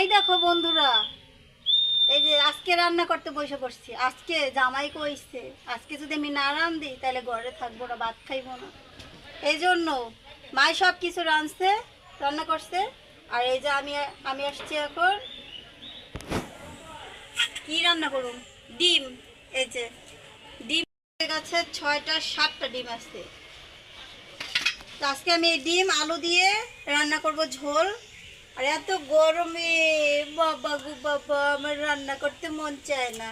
এই দেখো বন্ধুরা, এই যে আজকে রান্না করতে বসে পড়ছি। আজকে জামাই কইছে, আজকে যদি আমি না রান দিই তাহলে ঘরে থাকব না, ভাত খাইবো না। এই জন্য মাই সব কিছু রাঁধছে, রান্না করছে। আর এই যে আমি আমি আসছি এখন। কি রান্না করুন ডিম। এই যে ডিম গাছে, ছয়টা, সাতটা ডিম আসছে তো আজকে আমি এই ডিম, আলু দিয়ে রান্না করব ঝোল। আর এত গরমে, বাবা গো বাবা, আমার রান্না করতে মন চায় না।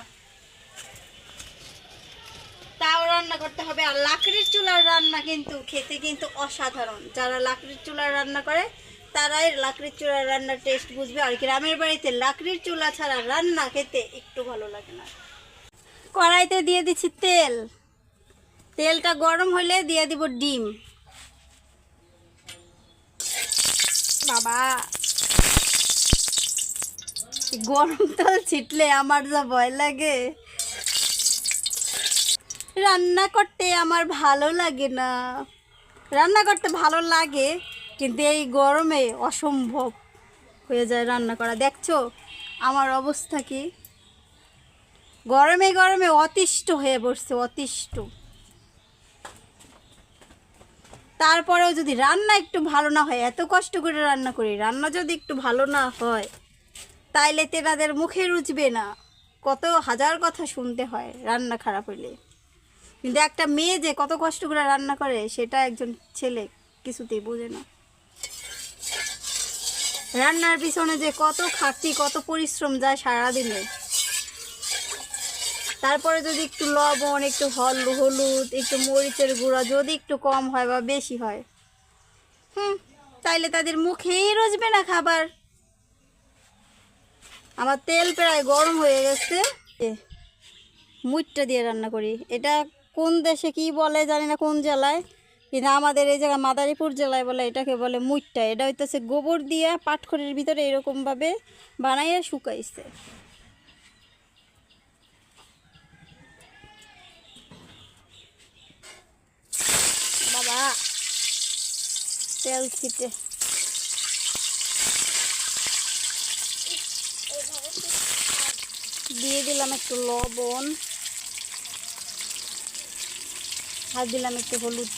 তাও রান্না করতে হবে, আর লাকড়ির চুলার রান্না কিন্তু খেতে কিন্তু অসাধারণ। যারা লাকড়ির চুলার রান্না করে, তারাই লাকড়ির চুলার রান্নার টেস্ট বুঝবে, আর গ্রামের বাড়িতে লাকড়ির চুলা ছাড়া রান্না খেতে একটু ভালো লাগে না। কড়াইতে দিয়ে দিচ্ছি তেল। তেলটা গরম হলে দিয়ে দিব ডিম। বাবা এই গরম তেল ছিটলে আমার যা ভয় লাগে। রান্না করতে আমার ভালো লাগে না। রান্না করতে ভালো লাগে, কিন্তু এই গরমে অসম্ভব হয়ে যায় রান্না করা। দেখছ, আমার অবস্থা কি? গরমে গরমে অতিষ্ঠ হয়ে পড়ছে, অতিষ্ঠ। তারপরেও যদি রান্না একটু ভালো না হয়, এত কষ্ট করে রান্না করি, রান্না যদি একটু ভালো না হয়, তাইলে তেনাদের মুখে রুচবে না। কত হাজার কথা শুনতে হয় রান্না খারাপ হইলে। কিন্তু একটা মেয়ে যে কত কষ্ট করে রান্না করে, সেটা একজন ছেলে কিছুতেই বোঝে না। রান্নার পিছনে যে কত খাটতি, কত পরিশ্রম যায় সারাদিনে তারপরে যদি একটু লবণ, একটু হল হলুদ, একটু মরিচের গুঁড়া যদি একটু কম হয় বা বেশি হয়, হুম, তাইলে তাদের মুখেই রসবে না খাবার। আমার তেল প্রায় গরম হয়ে গেছে। মুইটটা দিয়ে রান্না করি। এটা কোন দেশে কি বলে জানি না কোন জেলায়, কিন্তু আমাদের এই জায়গায় মাদারীপুর জেলায় বলে, এটাকে বলে মুইটটা। এটা হইতেছে গোবর দিয়ে পাটখড়ির ভিতরে এরকমভাবে বানাইয়া শুকাইছে বাবা তেল ছিটে। দিয়ে দিলাম একটু লবণ। আর দিলাম একটু হলুদ।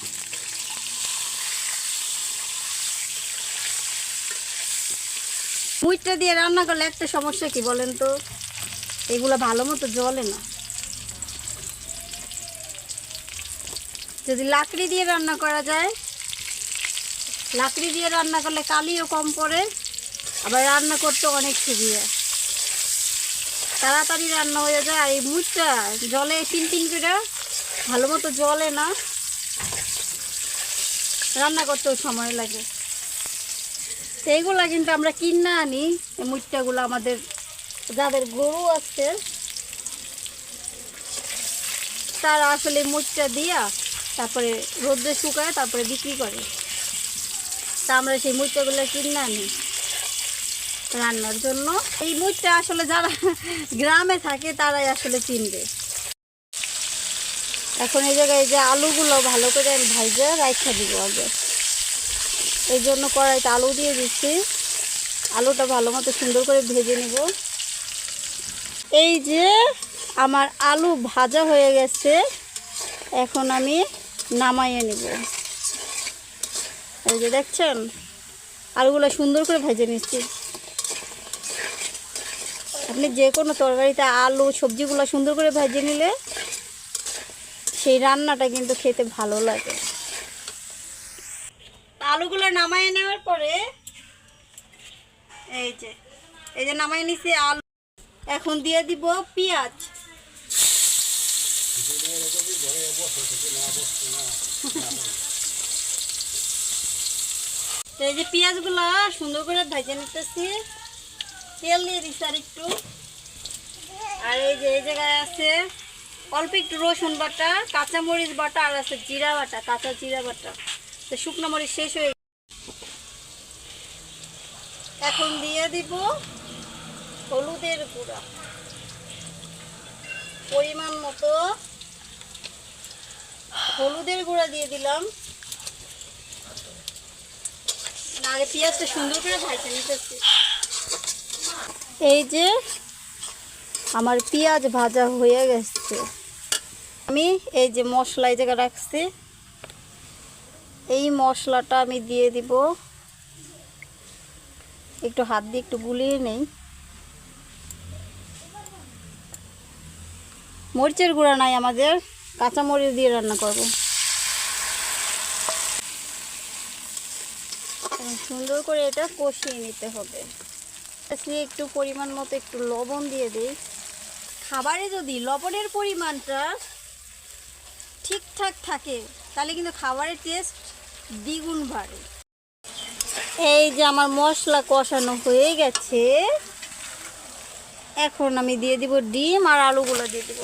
মুইটা দিয়ে রান্না করলে একটা সমস্যা কি বলেন তো? এগুলো ভালো মতো জলে না। যদি লাকড়ি দিয়ে রান্না করা যায় লাকড়ি দিয়ে রান্না করলে কালিও কম পড়ে, আবার রান্না করতে অনেক সুবিধা। তাড়াতাড়ি রান্না হয়ে যায়, আর এই মুচটা জলে তিন তিন করে, ভালো মতো জলে না, রান্না করতেও সময় লাগে। তো এইগুলা কিন্তু আমরা কিনে আনি, এই মুচটাগুলো আমাদের, যাদের গরু আছে, তারা আসলে মুচটা দিয়া তারপরে রোদ্রে শুকায়, তারপরে বিক্রি করে। তা আমরা সেই মুচটাগুলো কিনে আনি রান্নার জন্য। এই মুচটা আসলে যারা গ্রামে থাকে, তারাই আসলে চিনবে। এখন এই জায়গায় যে আলুগুলো ভালো করে আমি ভাইজে রাইখা দিব আগে। এই জন্য কড়াইতে আলু দিয়ে দিচ্ছি। আলুটা ভালো মতো সুন্দর করে ভেজে নেব। এই যে আমার আলু ভাজা হয়ে গেছে। এখন আমি নামাইয়ে নেব। এই যে দেখছেন? আলুগুলো সুন্দর করে ভেজে নিচ্ছি। আপনি যে কোনো তরকারিতে আলু সবজিগুলো সুন্দর করে ভেজে নিলে সেই রান্নাটা কিন্তু খেতে ভালো লাগে। আলুগুলো নামায় নেওয়ার পরে এই যে এই যে নামাই নিছি আলু। এখন দিয়ে দিব পেঁয়াজ। এই যে পেঁয়াজগুলো সুন্দর করে ভেজে নিতেছি। তেল দিয়ে দিচ্ছি আর একটু। আর এই যে এই জায়গায় আছে অল্প একটু রসুন বাটা কাঁচা মরিচ বাটা আর আছে জিরা বাটা, কাঁচা জিরা বাটা। তো শুকনো মরিচ শেষ হয়ে। এখন দিয়ে দিব হলুদের গুঁড়া। পরিমাণ মতো হলুদের গুঁড়া দিয়ে দিলাম। এই যে আমার পেঁয়াজ ভাজা হয়ে গেছে। আমি এই যে মশলা এই জায়গায় রাখছি। এই মশলাটা আমি দিয়ে দিব। একটু হাত দিয়ে একটু গুলিয়ে নেই। মরিচের গুঁড়া নাই আমাদের। কাঁচামরিচ দিয়ে রান্না করব। সুন্দর করে এটা কষিয়ে নিতে হবে। একটু পরিমাণ মতো একটু লবণ দিয়ে দিই। খাবারে যদি লবণের পরিমাণটা ঠিকঠাক থাকে, তাহলে কিন্তু খাবারের টেস্ট দ্বিগুণ বাড়ে। এই যে আমার মশলা কষানো হয়ে গেছে। এখন আমি দিয়ে দিব ডিম আর আলুগুলো দিয়ে দিব।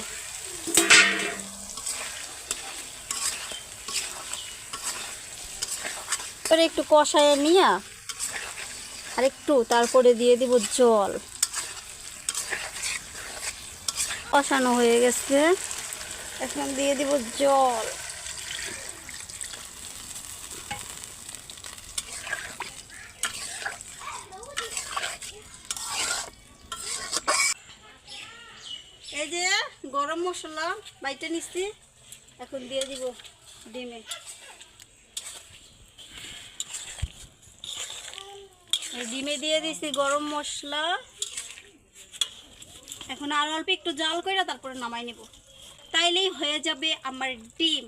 এবারে একটু কষায় নিয়ে আর একটু তারপরে দিয়ে দিব জল। কষানো হয়ে গেছে। এখন দিয়ে দিব জল। এই যে গরম মশলা বাইটা নিচ্ছি এখন দিয়ে দিব ডিমে। ডিমে দিয়ে দিছি গরম মশলা। এখন আর অল্প একটু জাল করে তারপরে নামাই নেব। তাইলেই হয়ে যাবে আমার ডিম।